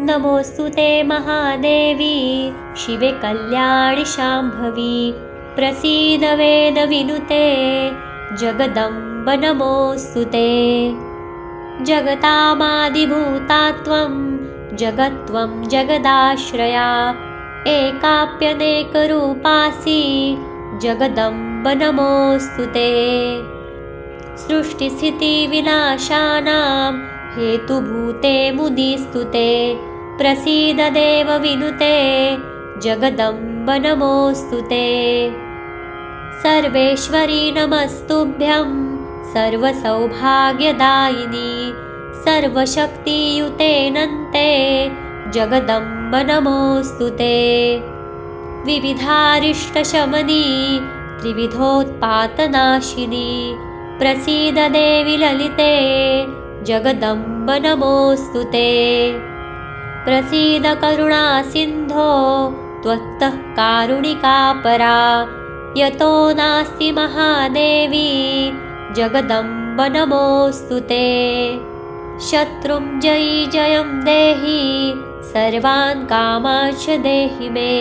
नमोऽस्तु ते महादेवी। शिवे कल्याणि शाम्भवी प्रसीद वेदविनुते जगदम्ब नमोऽस्तु ते। जगतामादिभूता त्वं जगत्त्वं जगदाश्रया। एकाप्यनेकरूपासि जगदम्ब नमोऽस्तु ते। सृष्टिस्थितिविनाशानां हेतुभूते मुदिस्तुते प्रसीददेवविनुते जगदम्ब नमोऽस्तु ते। सर्वेश्वरी नमस्तुभ्यं सर्वसौभाग्यदायिनी सर्वशक्तियुतेनन्ते जगदम्ब नमोऽस्तु ते। विविधारिष्टशमनी त्रिविधोत्पातनाशिनी प्रसीददेवि ललिते जगदम्ब नमोऽस्तु ते प्रसीदकरुणासिन्धो त्वत्तः कारुणिकापरा यतो नास्ति महादेवी जगदम्ब नमोऽस्तु ते। शत्रुं जयि जयं देहि सर्वान् कामांश देहि मे।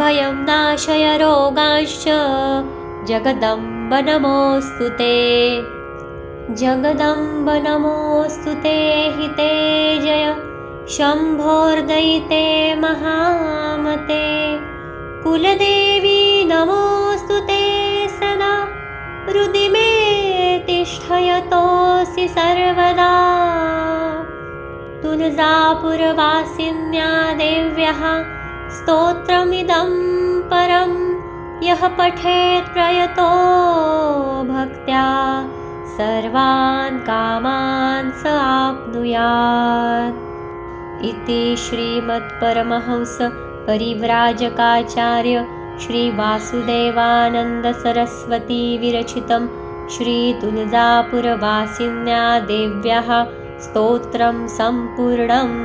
भयं नाशय रोगांश्च जगदम्ब नमोऽस्तु ते जगदम्ब नमोऽस्तु ते हि ते जय। शम्भोर्दयिते महामते। कुलदेवी नमोऽस्तु ते सदा। हृदि मे तिष्ठयतोऽसि सर्वदा। तुलजापुरवासिन्या देव्यः स्तोत्रमिदं परं। यः पठेत् प्रयतो सर्वान् कामान् स आप्नुयात्। इति श्रीमत्परमहंसपरिव्राजकाचार्य श्रीवासुदेवानन्दसरस्वतीविरचितं श्रीतुलजापुरवासिन्या देव्याः स्तोत्रं सम्पूर्णम्